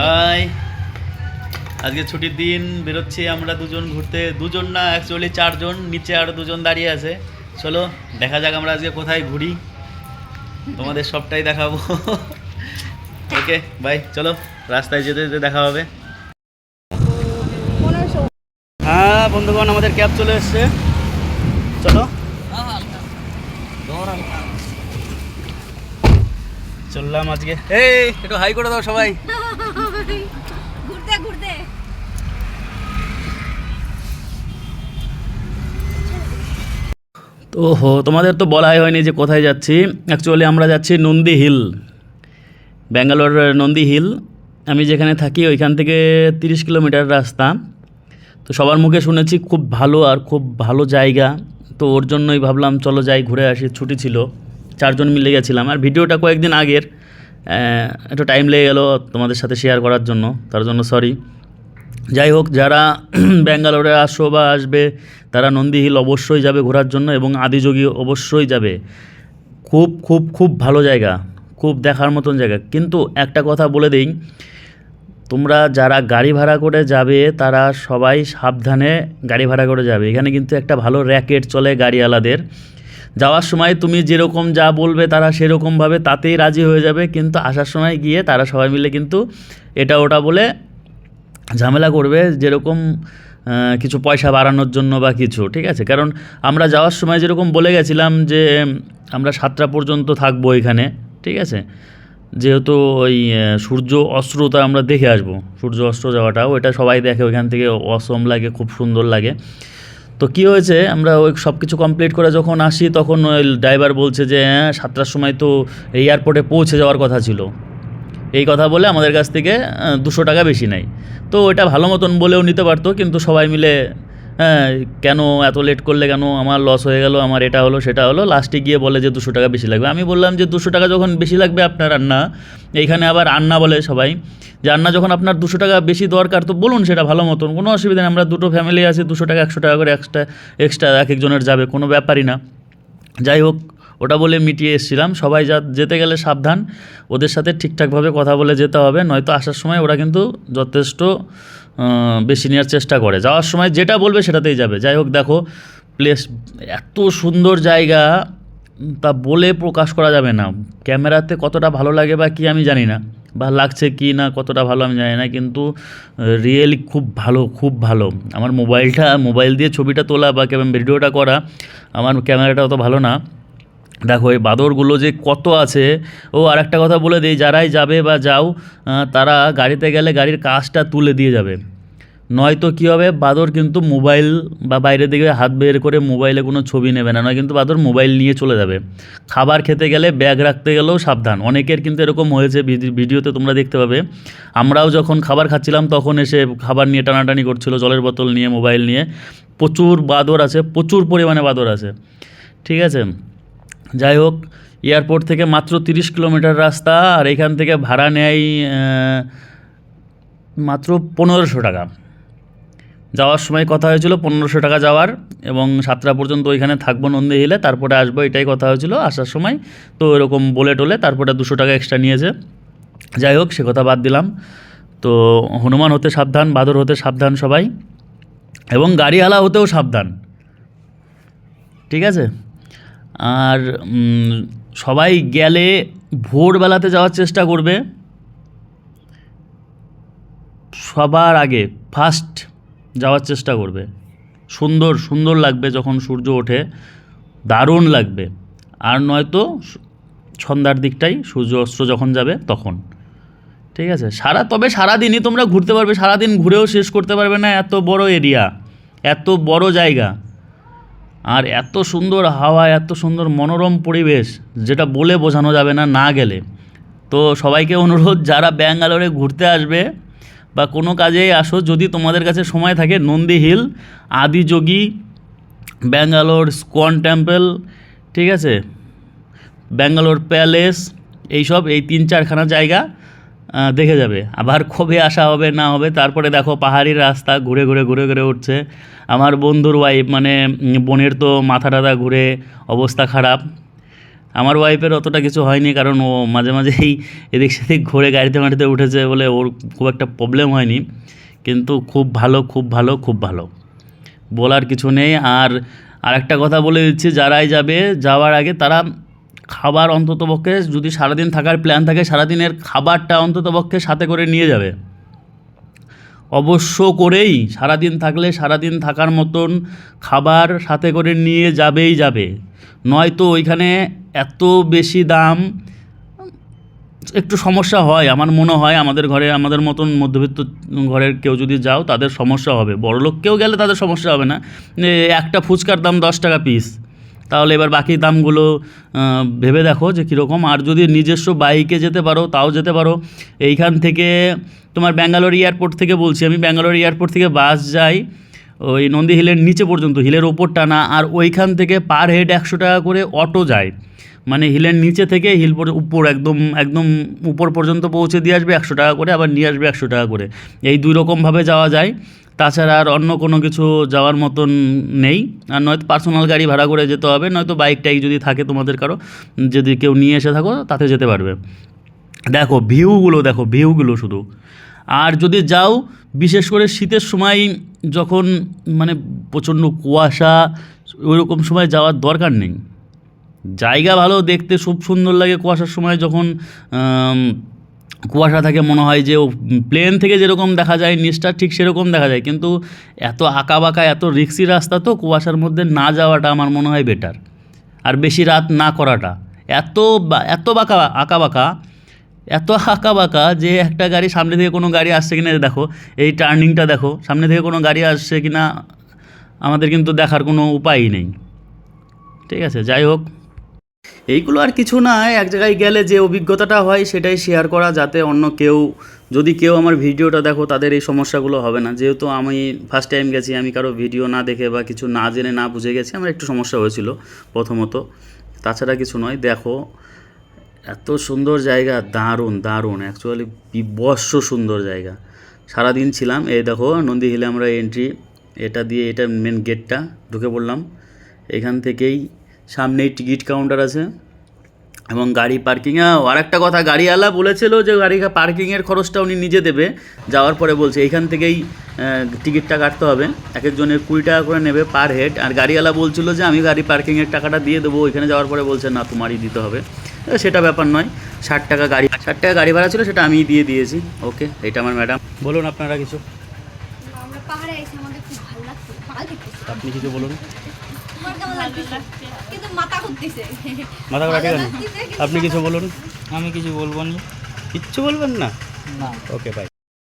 High. আজকে ছুটির দিন বেরোচ্ছি আমরা দুজন ঘুরতে। দুজন না অ্যাকচুয়ালি চারজন নিচে আরও দুজন দাঁড়িয়ে আছে। চলো দেখা যাক আমরা আজকে কোথায় ঘুরি। তোমাদের সবটাই দেখাবো। ওকে বাই চলো রাস্তায় যেতে যেতে দেখা হবে। হ্যাঁ বন্ধুগণ আমাদের ক্যাব চলে এসছে। চলো। চললাম আজকে। এই একটু হাই করে দাও সবাই। ঘুরতে ঘুরতে। তো হো তোমাদের তো বলাই হয়নি যে কোথায় যাচ্ছি। অ্যাকচুয়ালি আমরা যাচ্ছি নন্দী হিল ব্যাঙ্গালোর নন্দী হিল। আমি যেখানে থাকি ওইখান থেকে তিরিশ কিলোমিটার রাস্তা। তো সবার মুখে শুনেছি খুব ভালো আর খুব ভালো জায়গা। তো ওর জন্যই ভাবলাম চলো যাই ঘুরে আসি। ছুটি ছিল। চারজন মিলে গেছিলাম। আর ভিডিওটা কয়েকদিন আগের একটু টাইম লেগে গেলো তোমাদের সাথে শেয়ার করার জন্য, তার জন্য সরি যাই হোক, যারা ব্যাঙ্গালোরে আসো বা আসবে, তারা নন্দী হিল অবশ্যই যাবে ঘোরার জন্য এবং আদিযোগী অবশ্যই যাবে। খুব খুব খুব ভালো জায়গা, খুব দেখার মতন জায়গা। কিন্তু একটা কথা বলে দিই, তোমরা যারা গাড়ি ভাড়া করে যাবে, তারা সবাই সাবধানে গাড়ি ভাড়া করে যাবে। এখানে কিন্তু একটা ভালো র্যাকেট চলে গাড়িওয়ালাদের। যাওয়ার সময় তুমি যেরকম যা বলবে তারা সেরকমভাবে তাতেই রাজি হয়ে যাবে, কিন্তু আসার সময় গিয়ে তারা সবাই মিলে কিন্তু এটা ওটা বলে ঝামেলা করবে যেরকম কিছু পয়সা বাড়ানোর জন্য বা কিছু, ঠিক আছে? কারণ আমরা যাওয়ার সময় যেরকম বলে গেছিলাম যে, আমরা সাতটা পর্যন্ত থাকব এখানে, ঠিক আছে? যেহেতু ওই সূর্য অস্ত্রটা আমরা দেখে আসব, সূর্য অস্ত্র যাওয়াটাও, এটা সবাই দেখে, ওইখান থেকে অসম লাগে, খুব সুন্দর লাগে। তো কী হয়েছে? আমরা ওই সব কিছু কমপ্লিট করে যখন আসি, তখন ওই ড্রাইভার বলছে যে হ্যাঁ সাতটার সময় তো এয়ারপোর্টে পৌঁছে যাওয়ার কথা ছিল। এই কথা বলে আমাদের কাছ থেকে দুশো টাকা বেশি নেয়। তো ওইটা ভালো মতন বলেও নিতে পারতো, কিন্তু সবাই মিলে হ্যাঁ কেন এত লেট করলে কেন? আমার লস হয়ে গেল, আমার এটা হলো, সেটা হলো। লাস্টে গিয়ে বলে যে, দুশো টাকা বেশি লাগবে। আমি বললাম যে, দুশো টাকা যখন বেশি লাগবে আপনার রান্না এইখানে আবার আন্না বলে সবাই। যে আন্না যখন আপনার দুশো টাকা বেশি দরকার, তো বলুন সেটা ভালো মতন। কোনো অসুবিধা নেই, আমরা দুটো ফ্যামিলি আছে, দুশো টাকা, একশো টাকা করে এক্সট্রা এক্সট্রা এক একজনের যাবে, কোনো ব্যাপারই না। যাই হোক, ওটা বলে মিটিয়ে এসেছিলাম, সবাই যা যেতে গেলে সাবধান, ওদের সাথে ঠিকঠাকভাবে কথা বলে যেতে হবে, নয়তো আসার সময় ওরা কিন্তু যথেষ্ট বেশি নেওয়ার চেষ্টা করে। যাওয়ার সময় যেটা বলবে সেটাতেই যাবে। যাই হোক, দেখো প্লেস এত সুন্দর জায়গা তা বলে প্রকাশ করা যাবে না। ক্যামেরাতে কতটা ভালো লাগে বা কি আমি জানি না। বা লাগছে কি না, কতটা ভালো আমি জানি না, কিন্তু রিয়েলি খুব ভালো খুব ভালো। আমার মোবাইলটা, মোবাইল দিয়ে ছবিটা তোলা বা ভিডিওটা করা আমার ক্যামেরাটা অত ভালো না। দেখো, এই বাদরগুলো যে কত আছে। ও আর একটা কথা বলে দিই, যারাই যাবে বা যাও তারা গাড়িতে গেলে গাড়ির কাজটা তুলে দিয়ে যাবে। নয়তো কী হবে, বাদর কিন্তু মোবাইল বা বাইরে দিকে হাত বের করে মোবাইলে কোনো ছবি নেবে না, নয় কিন্তু বাদর মোবাইল নিয়ে চলে যাবে। খাবার খেতে গেলে ব্যাগ রাখতে গেলেও সাবধান। অনেকের কিন্তু এরকম হয়েছে ভিডি- ভিডিওতে তোমরা দেখতে পাবে। আমরাও যখন খাবার খাচ্ছিলাম তখন এসে খাবার নিয়ে টানাটানি করছিল, জলের বোতল নিয়ে, মোবাইল নিয়ে। প্রচুর বাদর আছে, প্রচুর পরিমাণে বাদর আছে। ঠিক আছে? যাই হোক, এয়ারপোর্ট থেকে মাত্র তিরিশ কিলোমিটার রাস্তা আর এখান থেকে ভাড়া নেয় মাত্র পনেরোশো টাকা। যাওয়ার সময় কথা হয়েছিল পনেরোশো টাকা যাওয়ার এবং সাতটা পর্যন্ত ওইখানে থাকব নন্দী হিলে, তারপরে আসব, এটাই কথা হয়েছিল। আসার সময় তো এরকম বলে টোলে তারপরে দুশো টাকা এক্সট্রা নিয়েছে। যাই হোক, সে কথা বাদ দিলাম। তো হনুমান হতে সাবধান, বাদর হতে সাবধান সবাই এবং গাড়িওয়ালা হতেও সাবধান। ঠিক আছে? আর সবাই গেলে ভোরবেলাতে যাওয়ার চেষ্টা করবে। সবার আগে ফার্স্ট যাওয়ার চেষ্টা করবে। সুন্দর সুন্দর লাগবে যখন সূর্য ওঠে, দারুণ লাগবে। আর নয়তো সন্ধ্যার দিকটাই সূর্য অস্ত্র যখন যাবে তখন। ঠিক আছে? সারা, তবে সারাদিনই তোমরা ঘুরতে পারবে, সারাদিন ঘুরেও শেষ করতে পারবে না এত বড় এরিয়া, এত বড় জায়গা। আর এত সুন্দর হাওয়া, এত সুন্দর মনোরম পরিবেশ, যেটা বলে বোঝানো যাবে না না গেলে। তো সবাইকে অনুরোধ, যারা ব্যাঙ্গালোরে ঘুরতে আসবে বা কোনো কাজেই আসো যদি তোমাদের কাছে সময় থাকে, Nandi hill Adiyogi Bangalore ISKCON temple, ঠিক আছে? ব্যাঙ্গালোর প্যালেস, এইসব এই তিন চারখানা জায়গা দেখে যাবে। আবার কবে আসা হবে, না হবে, তারপরে দেখো পাহাড়ি রাস্তা ঘুরে ঘুরে ঘুরে ঘুরে উঠছে। আমার বন্ধুর ওয়াইফ মানে বোনের তো মাথা টাথা ঘুরে অবস্থা খারাপ। আমার ওয়াইফের অতটা কিছু হয়নি, কারণ ও মাঝে মাঝেই এদিক সেদিক ঘুরে গাড়িতে মাটিতে উঠেছে বলে ওর খুব একটা প্রবলেম হয়নি। কিন্তু খুব ভালো খুব ভালো খুব ভালো। বলার কিছু নেই। আর আরেকটা কথা বলে দিচ্ছি, যারাই যাবে যাওয়ার আগে তারা খাবার অন্ততপক্ষে যদি সারাদিন থাকার প্ল্যান থাকে, সারাদিনের খাবারটা অন্ততপক্ষে সাথে করে নিয়ে যাবে। অবশ্য করেই সারাদিন থাকলে সারাদিন থাকার মতন খাবার সাথে করে নিয়ে যাবেই যাবে। নয়তো ওইখানে এত বেশি দাম, একটু সমস্যা হয়। আমার মনে হয় আমাদের ঘরে, আমাদের মতন মধ্যবিত্ত ঘরের কেউ যদি যাও, তাদের সমস্যা হবে। বড়লোক কেউ গেলে তাদের সমস্যা হবে না। একটা ফুচকার দাম দশ টাকা পিস তাহলে এবার বাকি দামগুলো ভেবে দেখো যে কীরকম। আর যদি নিজস্ব বাইকে যেতে পারো, তাও যেতে পারো। এইখান থেকে তোমার ব্যাঙ্গালোর এয়ারপোর্ট থেকে বলছি। আমি ব্যাঙ্গালোর এয়ারপোর্ট থেকে বাস যাই। ওই নন্দী হিলের নিচে পর্যন্ত, হিলের ওপরটা না আর ওইখান থেকে পার হেড একশো টাকা করে অটো যায়। মানে হিলের নিচে থেকে হিল পর- উপর একদম একদম উপর পর্যন্ত পৌঁছে দিয়ে আসবে একশো টাকা করে, আবার নিয়ে আসবে একশো টাকা করে। এই দুই রকমভাবে যাওয়া যায়। তাছাড়া আর অন্য কোনো কিছু যাওয়ার মতন নেই। আর নয়তো পার্সোনাল গাড়ি ভাড়া করে যেতে হবে, নয়তো বাইক টাইক যদি থাকে তোমাদের কারও, যদি কেউ নিয়ে এসে থাকো, তাতে যেতে পারবে। দেখো, ভিউগুলো দেখো, ভিউগুলো শুধু। আর যদি যাও, বিশেষ করে শীতের সময় যখন মানে প্রচণ্ড কুয়াশা, ওইরকম সময় যাওয়ার দরকার নেই। জায়গা ভালো, দেখতে খুব সুন্দর লাগে কুয়াশার সময় যখন কুয়াশা থাকে মনে হয় যে প্লেন থেকে যেরকম দেখা যায়, নিচটা ঠিক সেরকম দেখা যায়। কিন্তু এত আঁকা বাঁকা এত রিক্সি রাস্তা তো কুয়াশার মধ্যে না যাওয়াটা আমার মনে হয় বেটার আর বেশি রাত না করাটা। এত এত বাঁকা আঁকা বাঁকা এত আঁকা বাঁকা যে একটা গাড়ি সামনে থেকে কোনো গাড়ি আসছে কিনা দেখো, এই টার্নিংটা দেখো, সামনে থেকে কোনো গাড়ি আসছে কিনা, আমাদের কিন্তু দেখার কোনো উপায়ই নেই। ঠিক আছে, যাই হোক। এইগুলো আর কিছু না, এক জায়গায় গেলে যে অভিজ্ঞতাটা হয় সেটাই শেয়ার করা, যাতে অন্য কেউ, যদি কেউ আমার ভিডিওটা দেখো, তাদের এই সমস্যাগুলো হবে না। যেহেতু আমি ফার্স্ট টাইম গেছি, আমি কারও ভিডিও না দেখে বা কিছু না জেনে না বুঝে গেছি, আমার একটু সমস্যা হয়েছিল প্রথমত। তাছাড়া কিছু নয়, দেখো এত সুন্দর জায়গা, দারুণ দারুণ। অ্যাকচুয়ালি বিবস্ব সুন্দর জায়গা। সারাদিন ছিলাম, এই দেখো, নন্দী হিলে আমরা এন্ট্রি এটা দিয়ে এটা মেন গেটটা ঢুকে পড়লাম। এখান থেকেই সামনেই টিকিট কাউন্টার আছে। এবং গাড়ি পার্কিং আর একটা কথা গাড়িওয়ালা বলেছিল যে গাড়ি পার্কিংয়ের খরচটা উনি নিজে দেবে। যাওয়ার পরে বলছে এইখান থেকেই টিকিটটা কাটতে হবে। এক একজনের কুড়ি টাকা করে নেবে পার হেড আর গাড়িওয়ালা বলছিল যে আমি গাড়ি পার্কিংয়ের টাকাটা দিয়ে দেবো। ওইখানে যাওয়ার পরে বলছে না তোমারই দিতে হবে। সেটা ব্যাপার নয়। ষাট টাকা গাড়ি ষাট টাকা গাড়ি ভাড়া ছিল সেটা আমি দিয়ে দিয়েছি। ওকে এটা আমার ম্যাডাম বলুন আপনারা কিছু। আপনি কিছু বলুন। মাথা ঘোরা আপনি কিছু বলুন। আমি কিছু বলব না? কিচ্ছু বলবেন না? না। Okay bye